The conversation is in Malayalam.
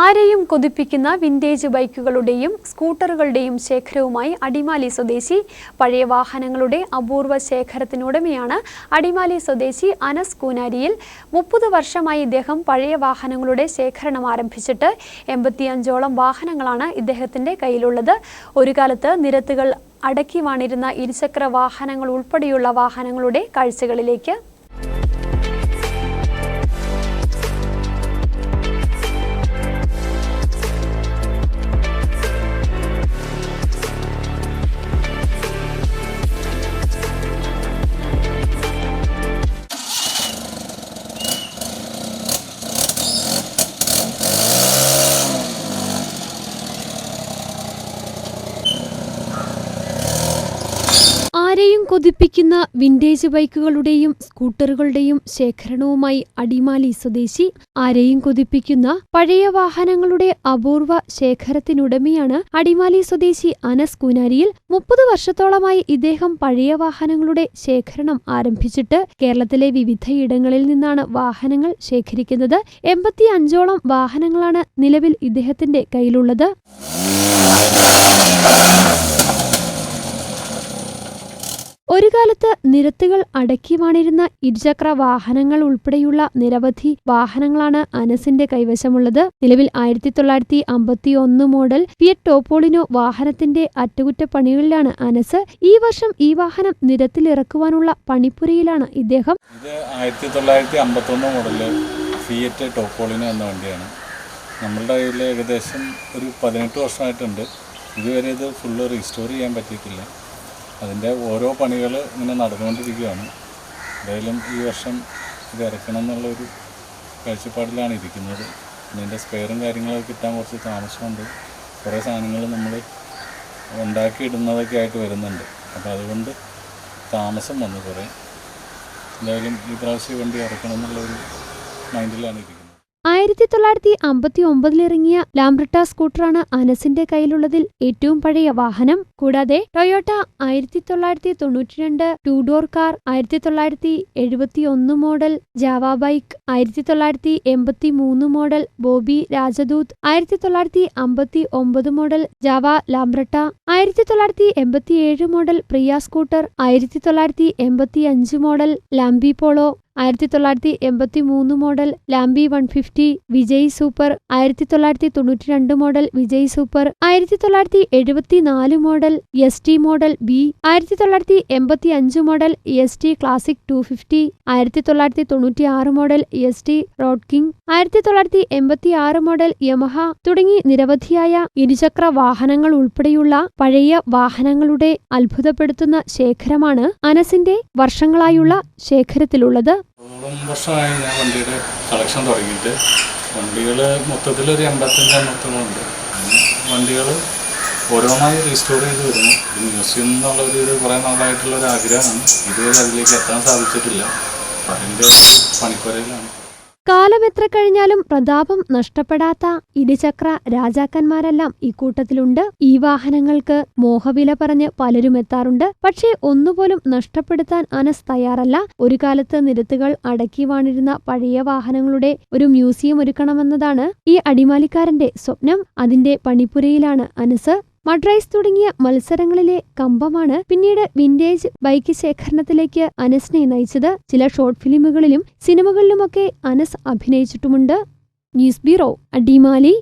ആരെയും കൊതിപ്പിക്കുന്ന വിന്റേജ് ബൈക്കുകളുടെയും സ്കൂട്ടറുകളുടെയും ശേഖരവുമായി അടിമാലി സ്വദേശി പഴയ വാഹനങ്ങളുടെ അപൂർവ ശേഖരത്തിനുടമയാണ് അടിമാലി സ്വദേശി അനസ് കൂനാരിയിൽ മുപ്പത് വർഷമായി ഇദ്ദേഹം പഴയ വാഹനങ്ങളുടെ ശേഖരണം ആരംഭിച്ചിട്ട് എൺപത്തിയഞ്ചോളം വാഹനങ്ങളാണ് ഇദ്ദേഹത്തിന്റെ കയ്യിലുള്ളത്. ഒരു കാലത്ത് നിരത്തുകൾ അടക്കി വാണിരുന്ന ഇരുചക്ര വാഹനങ്ങൾ ഉൾപ്പെടെയുള്ള വാഹനങ്ങളുടെ കാഴ്ചകളിലേക്ക് കൊതിപ്പിക്കുന്ന വിന്റേജ് ബൈക്കുകളുടെയും സ്കൂട്ടറുകളുടെയും ശേഖരണവുമായി അടിമാലി സ്വദേശി ആരെയും കൊതിപ്പിക്കുന്ന പഴയ വാഹനങ്ങളുടെ അപൂർവ ശേഖരത്തിനുടമയാണ് അടിമാലി സ്വദേശി അനസ് കൂനാരിയിൽ മുപ്പത് വർഷത്തോളമായി ഇദ്ദേഹം പഴയ വാഹനങ്ങളുടെ ശേഖരണം ആരംഭിച്ചിട്ട് കേരളത്തിലെ വിവിധയിടങ്ങളിൽ നിന്നാണ് വാഹനങ്ങൾ ശേഖരിക്കുന്നത് എൺപത്തി അഞ്ചോളം വാഹനങ്ങളാണ് നിലവിൽ ഇദ്ദേഹത്തിന്റെ കയ്യിലുള്ളത് ഒരു കാലത്ത് നിരത്തുകൾ അടക്കി വാണിരുന്ന ഇരുചക്ര വാഹനങ്ങൾ ഉൾപ്പെടെയുള്ള നിരവധി വാഹനങ്ങളാണ് അനസിന്റെ കൈവശമുള്ളത്. നിലവിൽ ആയിരത്തി തൊള്ളായിരത്തി അമ്പത്തി ഒന്ന് മോഡൽ ഫിയറ്റ് ടോപ്പോളിനോ വാഹനത്തിന്റെ അറ്റകുറ്റപ്പണികളിലാണ് അനസ്. ഈ വർഷം ഈ വാഹനം നിരത്തിലിറക്കുവാനുള്ള പണിപ്പുരയിലാണ് ഇദ്ദേഹം. ഇത് ആയിരത്തി തൊള്ളായിരത്തി അമ്പത്തൊന്ന് മോഡൽ ഫിയറ്റ് ടോപ്പോളിനോ എന്ന വണ്ടിയാണ്. നമ്മളുടെ കയ്യിൽ ഏകദേശം ഒരു പതിനെട്ട് വർഷമായിട്ടുണ്ട്. ഇതുവരെ ഇത് ഫുള്ള് റീസ്റ്റോർ ചെയ്യാൻ പറ്റിയിട്ടില്ല. അതിന്റെ ഓരോ പണികൾ ഇങ്ങനെ നടന്നുകൊണ്ടിരിക്കുകയാണ്. എന്തായാലും ഈ വർഷം ഇത് ഇറക്കണം എന്നുള്ളൊരു കാഴ്ചപ്പാടിലാണ് ഇരിക്കുന്നത്. ഇതിന്റെ സ്പെയറും കാര്യങ്ങളൊക്കെ കിട്ടാൻ കുറച്ച് താമസമുണ്ട്. കുറേ സാധനങ്ങൾ നമ്മൾ ഉണ്ടാക്കിയിടുന്നതൊക്കെ ആയിട്ട് വരുന്നുണ്ട്. അപ്പോൾ അതുകൊണ്ട് താമസം വന്നു കുറേ. എന്തായാലും ഈ പ്രാവശ്യം വണ്ടി ഇറക്കണം എന്നുള്ളൊരു മൈൻഡിലാണ് ഇരിക്കുന്നത്. ആയിരത്തി തൊള്ളായിരത്തി അമ്പത്തി ഒമ്പതിലിറങ്ങിയ ലാംബ്രിട്ട സ്കൂട്ടറാണ് അനസിന്റെ കയ്യിലുള്ളതിൽ ഏറ്റവും പഴയ വാഹനം. കൂടാതെ ടൊയോട്ട ആയിരത്തി തൊള്ളായിരത്തി തൊണ്ണൂറ്റിരണ്ട് ടൂ ഡോർ കാർ ആയിരത്തി തൊള്ളായിരത്തി എഴുപത്തി ഒന്ന് മോഡൽ ജാവ ബൈക്ക് ആയിരത്തി തൊള്ളായിരത്തി എൺപത്തി മൂന്ന് മോഡൽ ബോബി രാജദൂത് ആയിരത്തി തൊള്ളായിരത്തി അമ്പത്തി ഒമ്പത് മോഡൽ ജാവ ലാംബ്രട്ട ആയിരത്തി തൊള്ളായിരത്തി എൺപത്തി ഏഴ് മോഡൽ പ്രിയ സ്കൂട്ടർ ആയിരത്തി തൊള്ളായിരത്തി എൺപത്തി അഞ്ച് മോഡൽ ലാംബി പോളോ ആയിരത്തി തൊള്ളായിരത്തി എൺപത്തി മൂന്ന് model Lambi one fifty Vijay super ആയിരത്തി തൊള്ളായിരത്തി തൊണ്ണൂറ്റി രണ്ട് മോഡൽ വിജയ് സൂപ്പർ ആയിരത്തി തൊള്ളായിരത്തി എഴുപത്തി നാല് model S T model B ആയിരത്തി തൊള്ളായിരത്തി എൺപത്തി അഞ്ച് model S T classic two fifty ആയിരത്തി തൊള്ളായിരത്തി തൊണ്ണൂറ്റി ആറ് model S T road king ആയിരത്തി തൊള്ളായിരത്തി എൺപത്തി ആറ് മോഡൽ യമഹ തുടങ്ങി നിരവധിയായ ഇരുചക്ര വാഹനങ്ങൾ ഉൾപ്പെടെയുള്ള പഴയ വാഹനങ്ങളുടെ അത്ഭുതപ്പെടുത്തുന്ന ശേഖരമാണ് അനസിന്റെ വർഷങ്ങളായുള്ള ശേഖരത്തിലുള്ളത്. ഓളം വർഷമായി ഞാൻ വണ്ടിയുടെ കളക്ഷൻ തുടങ്ങിയിട്ട്. വണ്ടികൾ മൊത്തത്തിലൊരു എൺപത്തഞ്ച് എണ്ണത്തോളമുണ്ട് വണ്ടികൾ ഓരോന്നായി റീസ്റ്റോർ ചെയ്ത് വരുന്നു. മ്യൂസിയം എന്നുള്ള ഒരു ഇത് കുറേ നാളായിട്ടുള്ള ഒരു ആഗ്രഹമാണ്. ഇതുവരെ അതിലേക്ക് എത്താൻ സാധിച്ചിട്ടില്ല. അതിന്റെ ഒരു കാലം എത്ര കഴിഞ്ഞാലും പ്രതാപം നഷ്ടപ്പെടാത്ത ഇരുചക്ര രാജാക്കന്മാരെല്ലാം ഇക്കൂട്ടത്തിലുണ്ട്. ഈ വാഹനങ്ങൾക്ക് മോഹവില പറഞ്ഞ് പലരും എത്താറുണ്ട്. പക്ഷേ ഒന്നുപോലും നഷ്ടപ്പെടുത്താൻ അനസ് തയ്യാറല്ല. ഒരു കാലത്ത് നിരത്തുകൾ അടക്കി വാണിരുന്ന പഴയ വാഹനങ്ങളുടെ ഒരു മ്യൂസിയം ഒരുക്കണമെന്നതാണ് ഈ അടിമാലിക്കാരന്റെ സ്വപ്നം. അതിന്റെ പണിപ്പുരയിലാണ് അനസ്. മഡ്രൈസ് തുടങ്ങിയ മത്സരങ്ങളിലെ കമ്പമാണ് പിന്നീട് വിന്റേജ് ബൈക്ക് ശേഖരണത്തിലേക്ക് അനസിനെ നയിച്ചത്. ചില ഷോർട്ട് ഫിലിമുകളിലും സിനിമകളിലുമൊക്കെ അനസ് അഭിനയിച്ചിട്ടുമുണ്ട്. News bureau Adimali.